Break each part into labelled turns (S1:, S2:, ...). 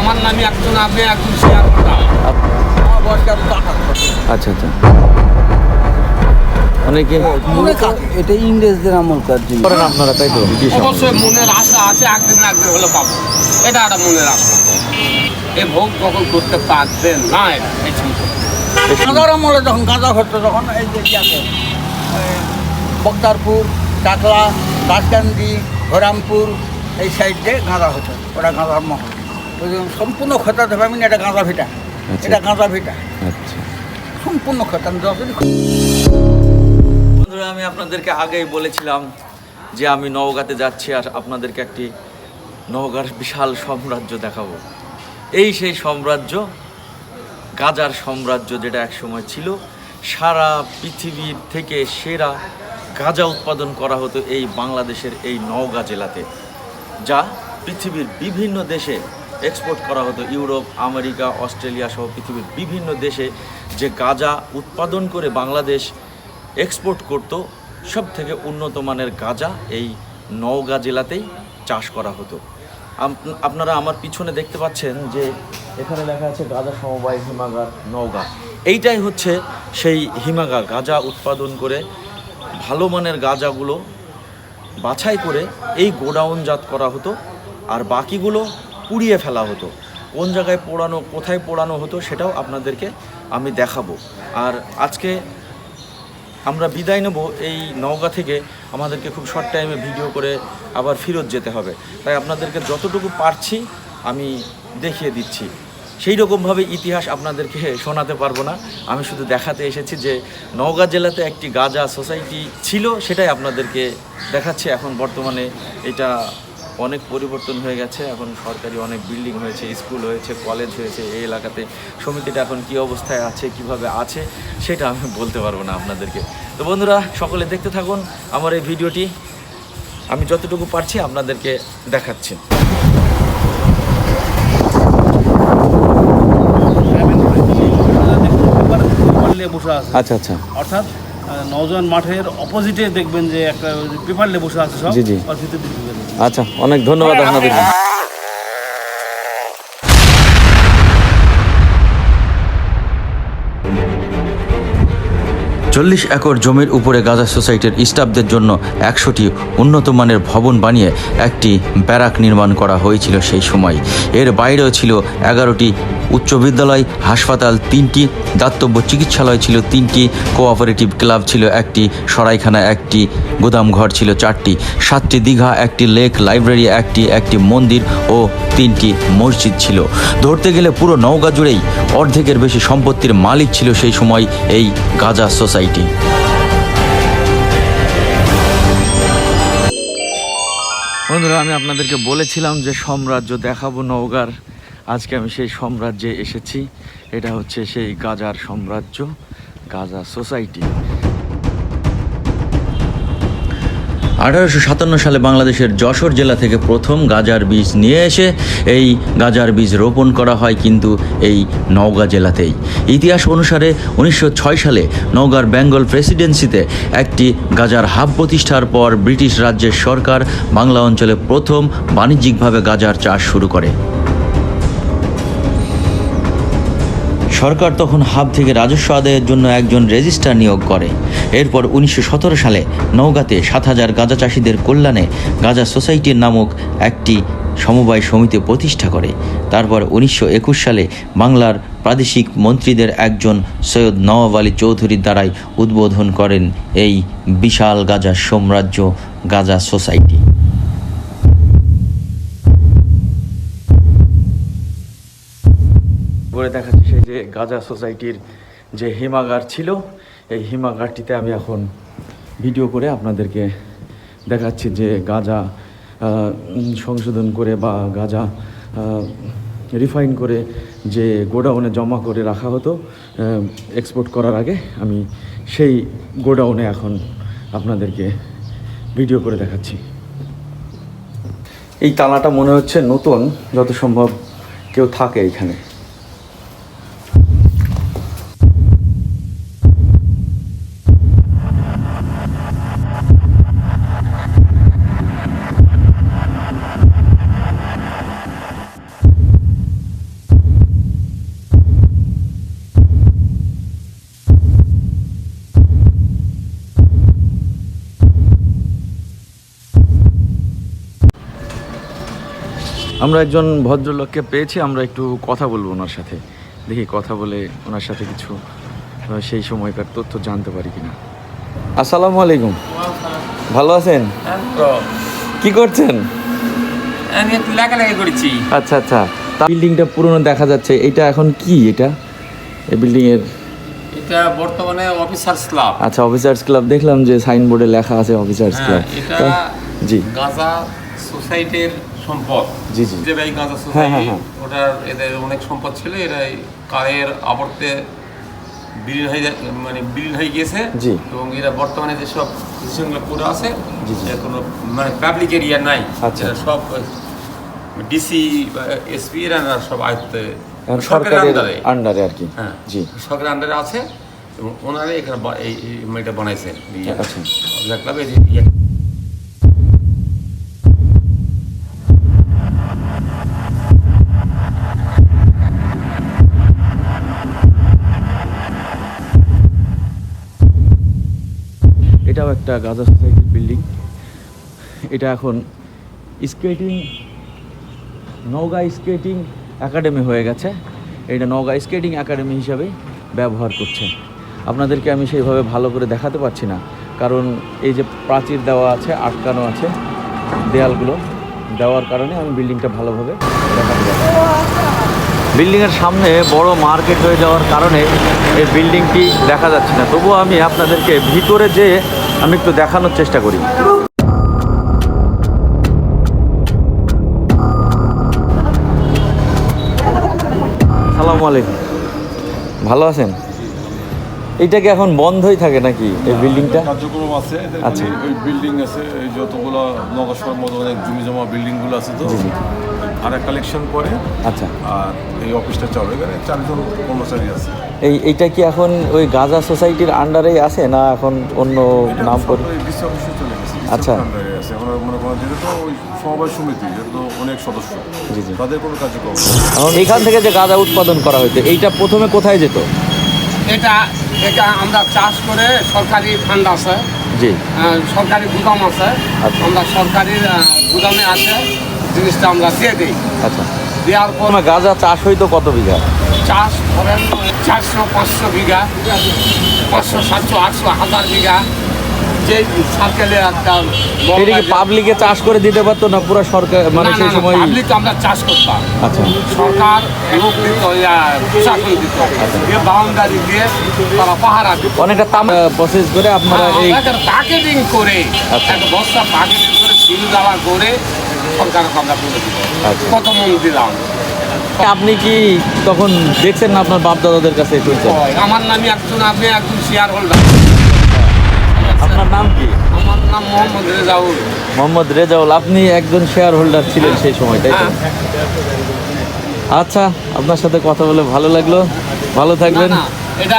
S1: আমার নামে একজন আপনি একজন শেয়ার
S2: আচ্ছা আচ্ছা। অনেকে
S3: এটা ইংরেজদের আমলকার জিনিস
S2: করেন আপনারা তাই তো?
S1: অবশ্যই মনের আশা আছে একদিন না একদিন হলে পাবো। এটা একটা মনের আশা। এ ভোগ যখন করতে পারবেন না এটা এই গাঁদার আমলে যখন গাঁদা হতো তখন এই যে ইয়াতে এই বক্তারপুর টাকলা দাসকান্দি হরামপুর এই সাইডে গাঁদা হতো। ওটা গাঁদার মহল। সম্পূর্ণ খতা দেবে আমি এটা গাঁদা ভিটা।
S2: আচ্ছা।
S1: এটা গাঁদা ভিটা।
S2: আচ্ছা।
S1: সম্পূর্ণ খতা আমি যতদিন
S2: বন্ধুরা আমি আপনাদেরকে আগেই বলেছিলাম যে আমি নওগাঁতে যাচ্ছি আর আপনাদেরকে একটি নওগাঁর বিশাল সাম্রাজ্য দেখাবো। এই সেই সাম্রাজ্য গাজার সাম্রাজ্য যেটা একসময় ছিল সারা পৃথিবীর থেকে সেরা গাঁজা উৎপাদন করা হতো এই বাংলাদেশের এই নওগাঁ জেলাতে যা পৃথিবীর বিভিন্ন দেশে এক্সপোর্ট করা হতো ইউরোপ, আমেরিকা, অস্ট্রেলিয়া সহ পৃথিবীর বিভিন্ন দেশে যে গাঁজা উৎপাদন করে বাংলাদেশ এক্সপোর্ট করত সব থেকে উন্নত মানের গাঁজা এই নওগাঁ জেলাতেই চাষ করা হতো। আপনারা আমার পিছনে দেখতে পাচ্ছেন যে এখানে লেখা আছে গাঁজা সমবায় হিমাগার নওগাঁ। এইটাই হচ্ছে সেই হিমাগার, গাঁজা উৎপাদন করে ভালো মানের গাঁজাগুলো বাছাই করে এই গোডাউনজাত করা হতো। আর বাকিগুলো পুড়িয়ে ফেলা হতো। কোন জায়গায় পোড়ানো, কোথায় পোড়ানো হতো সেটাও আপনাদেরকে আমি দেখাবো। আর আজকে আমরা বিদায় নেব এই নওগাঁ থেকে। আমাদেরকে খুব শর্ট টাইমে ভিডিও করে আবার ফেরত যেতে হবে। তাই আপনাদেরকে যতটুকু পারছি আমি দেখিয়ে দিচ্ছি। সেই রকমভাবে ইতিহাস আপনাদেরকে শোনাতে পারব না। আমি শুধু দেখাতে এসেছি যে নওগাঁ জেলাতে একটি গাজা সোসাইটি ছিল, সেটাই আপনাদেরকে দেখাচ্ছে। এখন বর্তমানে এটা অনেক পরিবর্তন হয়ে গেছে। এখন সরকারি অনেক বিল্ডিং হয়েছে স্কুল হয়েছে কলেজ হয়েছে এই এলাকাতে সমিতিটা এখন কি অবস্থায় আছে কীভাবে আছে সেটা আমি বলতে পারব না আপনাদেরকে। তো বন্ধুরা সকলে দেখতে থাকুন আমার এই ভিডিওটি। আমি যতটুকু পারছি আপনাদেরকে দেখাচ্ছি। আচ্ছা আচ্ছা।
S4: অর্থাৎ নওজোয়ান মাঠের অপোজিটে দেখবেন যে একটা পেপার বসে আছে সব
S2: জি, জি। আচ্ছা অনেক ধন্যবাদ আপনাদেরকে চল্লিশ একর জমির উপরে গাজা সোসাইটির স্টাফদের জন্য একশোটি উন্নত মানের ভবন বানিয়ে একটি ব্যারাক নির্মাণ করা হয়েছিল সেই সময়। এর বাইরেও ছিল এগারোটি উচ্চ বিদ্যালয় হাসপাতাল তিনটি, দাতব্য চিকিৎসালয় ছিল তিনটি, কোঅপারেটিভ ক্লাব ছিল একটি, সরাইখানা একটি, গুদামঘর ছিল চারটি, সাতটি দীঘা, একটি লেক লাইব্রেরি একটি একটি মন্দির ও তিনটি মসজিদ ছিল। ধরতে গেলে পুরো নওগাঁ জুড়েই অর্ধেকের বেশি সম্পত্তির মালিক ছিল সেই সময় এই গাজা সোসাইটি। বন্ধুরা, আমি আপনাদেরকে বলেছিলাম যে সাম্রাজ্য দেখাবো নওগাঁর আজকে আমি সেই সাম্রাজ্যে এসেছি। এটা হচ্ছে সেই গাজার সাম্রাজ্য, গাজা সোসাইটি। আঠারোশো সাতান্ন সালে বাংলাদেশের যশোর জেলা থেকে প্রথম গাজার বীজ নিয়ে এসে এই গাজার বীজ রোপণ করা হয় কিন্তু এই নওগাঁ জেলাতেই। ইতিহাস অনুসারে উনিশশো ছয় সালে নওগাঁর বেঙ্গল প্রেসিডেন্সিতে একটি গাজার হাব প্রতিষ্ঠার পর ব্রিটিশ রাজ্যের সরকার বাংলা অঞ্চলে প্রথম বাণিজ্যিকভাবে গাজার চাষ শুরু করে। সরকার তখন হাব থেকে রাজস্ব আদায়ের জন্য একজন রেজিস্ট্রার নিয়োগ করে। এরপর উনিশশো সতেরো সালে নওগাঁতে সাত হাজার গাঁজা চাষিদের কল্যাণে গাঁজা সোসাইটির নামক একটি সমবায় সমিতি প্রতিষ্ঠা করে। তারপর উনিশশো একুশ সালে বাংলার প্রাদেশিক মন্ত্রীদের একজন সৈয়দ নওয়াব আলী চৌধুরীর দ্বারাই উদ্বোধন করেন এই বিশাল গাঁজা সাম্রাজ্য, গাঁজা সোসাইটি। সেই যে গাজা সোসাইটির যে হিমাগার ছিল, এই হিমাগারটিতে আমি এখন ভিডিও করে আপনাদেরকে দেখাচ্ছি যে গাজা সংশোধন করে বা গাজা রিফাইন করে যে গোডাউনে জমা করে রাখা হতো এক্সপোর্ট করার আগে আমি সেই গোডাউনে এখন আপনাদেরকে ভিডিও করে দেখাচ্ছি। এই তালাটা মনে হচ্ছে নতুন, যত সম্ভব কেউ থাকে এখানে। আমরা একজন ভদ্রলোককে পেয়েছি আমরা একটু কথা বলব ওনার সাথে। দেখি কথা বলে ওনার সাথে কিছু সেই সময়কার তথ্য জানতে পারি কিনা। আসসালামু আলাইকুম। ভালো আছেন? কি করছেন?
S1: আমি একটু লেখালেখি করেছি।
S2: আচ্ছা আচ্ছা। বিল্ডিংটা পুরনো দেখা যাচ্ছে এটা এখন কি এটা? এই বিল্ডিং এর
S1: এটা বর্তমানে অফিসার্স ক্লাব।
S2: আচ্ছা অফিসার্স ক্লাব দেখলাম যে সাইনবোর্ডে লেখা আছে অফিসার্স
S1: হ্যাঁ,
S2: ক্লাব।
S1: এটা
S2: জি।
S1: গাঁজা সোসাইটির সম্পদ
S2: জি, জি।
S1: যে ভাই গাঁজা সোসাইটি। ওটার এদের অনেক সম্পদ ছিল এরা এই কারের আবর্তে বিলীন হয়ে মানে বিলীন হয়ে গিয়েছে
S2: জি।
S1: এবং এরা বর্তমানে যেসব ডিসিশনগুলো পড়ে আছে। কোনো মানে পাবলিক এরিয়া নাই
S2: আচ্ছা।
S1: এরা সব ডিসি বা এসপি এরা সব আয়ত্তে সরকারের আন্ডারে
S2: আর কি
S1: হ্যাঁ
S2: জি
S1: সরকারের আন্ডারে আছে এবং ওনারা এখানে এই এটা বানাইছেন
S2: আচ্ছা।
S1: ক্লাবে
S2: একটা গাজা সোসাইটির বিল্ডিং। এটা এখন স্কেটিং, নওগাঁ স্কেটিং একাডেমি হয়ে গেছে। এটা নওগাঁ স্কেটিং একাডেমি হিসাবে ব্যবহার করছে। আপনাদেরকে আমি সেইভাবে ভালো করে দেখাতে পারছি না, কারণ এই যে প্রাচীর দেওয়া আছে, আটকানো আছে দেয়ালগুলো, দেওয়ার কারণে আমি বিল্ডিংটা ভালোভাবে দেখাতে বিল্ডিংয়ের সামনে বড় মার্কেট হয়ে যাওয়ার কারণে এই বিল্ডিংটি দেখা যাচ্ছে না। তবুও আমি আপনাদেরকে ভিতরে যে আমি একটু দেখানোর চেষ্টা করি। সালামু আলাইকুম। ভালো আছেন? এইটা কি এখন বন্ধই থাকে নাকি এই বিল্ডিংটা
S5: কার্যক্রম আছে
S2: আচ্ছা।
S5: ওই বিল্ডিং আছে এই যতগুলো নগর মতো অনেক জমি জমা বিল্ডিংগুলো আছে তো। ভাড়া কালেকশন করে
S2: আচ্ছা।
S5: আর এই অফিসটা চলে এখানে চারজন কর্মচারী আছে।
S2: এই এইটা কি এখন ওই গাজা সোসাইটির আন্ডারেই আছে না এখন অন্য
S5: এটা
S2: নাম করে? আচ্ছা।
S5: আছে। মনে
S2: এখন এখান থেকে যে গাঁজা উৎপাদন করা হয়েছে এইটা প্রথমে কোথায় যেত?
S1: এটা এটা আমরা চাষ করে সরকারি ফান্ড আছে।
S2: জি।
S1: সরকারি গুদাম আছে।
S2: আচ্ছা।
S1: আমরা সরকারি গুদামে আছে জিনিসটা আমরা দিয়ে দিই।
S2: আচ্ছা।
S1: দেওয়ার পর
S2: গাঁজা চাষ হইতো কত বিঘা?
S1: চাষ করেন চারশো পাঁচশো বিঘা পাঁচশো সাতশো আটশো হাজার বিঘা। যে সার্কেলে একটা
S2: এটা কি পাবলিকে চাষ করে দিতে পারতো না পুরো সরকার মানে সেই
S1: না, না,
S2: সময়
S1: পাবলিক আমরা চাষ করতাম।
S2: আচ্ছা।
S1: সরকার লোক দিত প্রশাসন দিত। দিয়ে বাউন্ডারি দিয়ে তারা পাহারা দিত।
S2: অনেকটা তাম প্রসেস করে আপনারা এই
S1: প্যাকেটিং করে
S2: আচ্ছা।
S1: বস্তা প্যাকেটিং করে সিল দেওয়া করে সরকারকে আমরা বলে দিব
S2: আচ্ছা।
S1: কত দিলাম।
S2: আপনি কি তখন দেখছেন না আপনার বাপ দাদাদের কাছে
S1: আমার নামে একজন আপনি একজন শেয়ার হোল্ডার
S2: আপনার নাম কি
S1: আমার নাম মোহাম্মদ রেজাউল।
S2: আপনি একজন শেয়ার হোল্ডার ছিলেন সেই সময় তাই
S1: হ্যাঁ।
S2: আচ্ছা আপনার সাথে কথা বলে ভালো লাগল। ভালো থাকবেন।
S1: এটা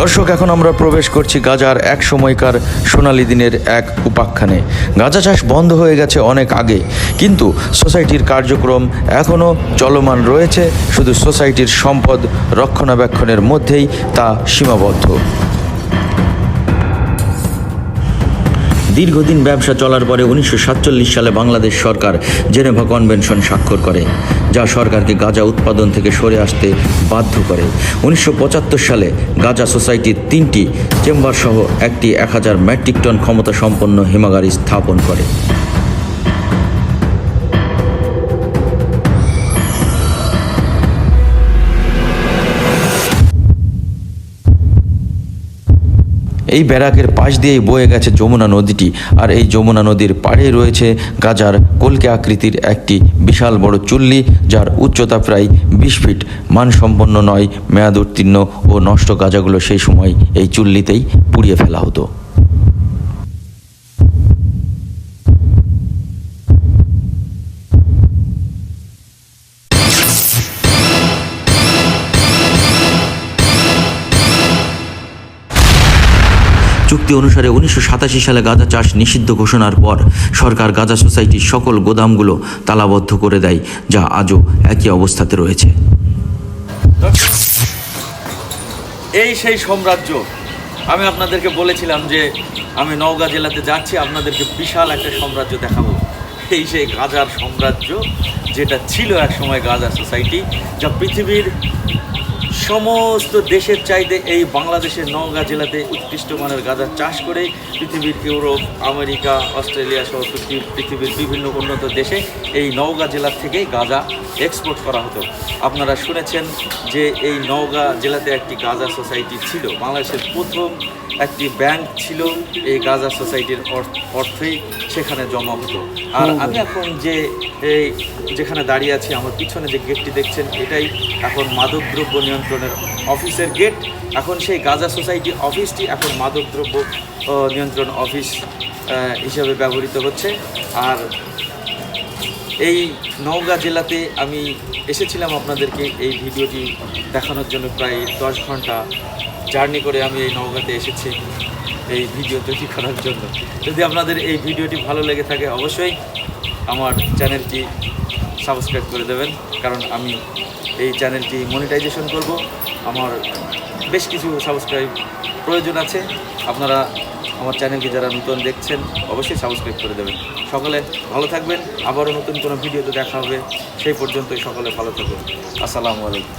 S2: দর্শক, এখন আমরা প্রবেশ করছি গাজার এক সময়কার সোনালি দিনের এক উপাখ্যানে। গাঁজা চাষ বন্ধ হয়ে গেছে অনেক আগে, কিন্তু সোসাইটির কার্যক্রম এখনও চলমান রয়েছে। শুধু সোসাইটির সম্পদ রক্ষণাবেক্ষণের মধ্যেই তা সীমাবদ্ধ। দীর্ঘদিন ব্যবসা চলার পরে উনিশশো সাতচল্লিশ সালে বাংলাদেশ সরকার জেনেভা কনভেনশন স্বাক্ষর করে, যা সরকারকে গাঁজা উৎপাদন থেকে সরে আসতে বাধ্য করে। উনিশশো পঁচাত্তর সালে গাঁজা সোসাইটির তিনটি চেম্বার সহ একটি এক হাজার মেট্রিক টন ক্ষমতা সম্পন্ন হিমাগার স্থাপন করে। এই ব্যারাকের পাশ দিয়েই বয়ে গেছে যমুনা নদীটি। আর এই যমুনা নদীর পাড়ে রয়েছে গাজার কলকে আকৃতির একটি বিশাল বড় চুল্লি, যার উচ্চতা প্রায় বিশ ফিট। মানসম্পন্ন নয়, মেয়াদ উত্তীর্ণ ও নষ্ট গাজাগুলো সেই সময় এই চুল্লিতেই পুড়িয়ে ফেলা হতো। চুক্তি অনুসারে উনিশশো সাতাশি সালে গাঁজা চাষ নিষিদ্ধ ঘোষণার পর সরকার গাঁজা সোসাইটির সকল গোদামগুলো তালাবদ্ধ করে দেয়, যা আজও একই অবস্থাতে রয়েছে। এই সেই সাম্রাজ্য। আমি আপনাদেরকে বলেছিলাম যে আমি নওগাঁ জেলাতে যাচ্ছি, আপনাদেরকে বিশাল একটা সাম্রাজ্য দেখাবো। এই সেই গাজার সাম্রাজ্য, যেটা ছিল এক সময় গাজা সোসাইটি, যা পৃথিবীর সমস্ত দেশের চাইতে এই বাংলাদেশের নওগাঁ জেলাতে উৎকৃষ্ট মানের গাঁজা চাষ করে পৃথিবীর ইউরোপ, আমেরিকা, অস্ট্রেলিয়া সহ পৃথিবীর- বিভিন্ন উন্নত দেশে এই নওগাঁ জেলা থেকে গাঁজা এক্সপোর্ট করা হতো। আপনারা শুনেছেন যে এই নওগাঁ জেলাতে একটি গাঁজা সোসাইটি ছিল। বাংলাদেশের প্রথম একটি ব্যাংক ছিল এই গাঁজা সোসাইটির অর্থ- অর্থেই সেখানে জমা হতো। আর আমি এখন যে এই যেখানে দাঁড়িয়ে আছি আমার পিছনে যে গেটটি দেখছেন এটাই এখন মাদকদ্রব্য নিয়ন্ত্রণের অফিসের গেট। এখন সেই গাজা সোসাইটি অফিসটি এখন মাদকদ্রব্য নিয়ন্ত্রণ অফিস হিসেবে ব্যবহৃত হচ্ছে। আর এই নওগাঁ জেলাতে আমি এসেছিলাম আপনাদেরকে এই ভিডিওটি দেখানোর জন্য প্রায় দশ ঘণ্টা জার্নি করে আমি এই নওগাঁতে এসেছি এই ভিডিও তৈরি করার জন্য। যদি আপনাদের এই ভিডিওটি ভালো লেগে থাকে, অবশ্যই আমার চ্যানেলটি সাবস্ক্রাইব করে দেবেন, কারণ আমি এই চ্যানেলটি মনিটাইজেশন করব। আমার বেশ কিছু সাবস্ক্রাইব প্রয়োজন আছে। আপনারা আমার চ্যানেলকে যারা নতুন দেখছেন, অবশ্যই সাবস্ক্রাইব করে দেবেন। সকলে ভালো থাকবেন, আবারও নতুন কোনো ভিডিওতে দেখা হবে। সেই পর্যন্তই সকলে ভালো থাকবেন আসসালামু আলাইকুম।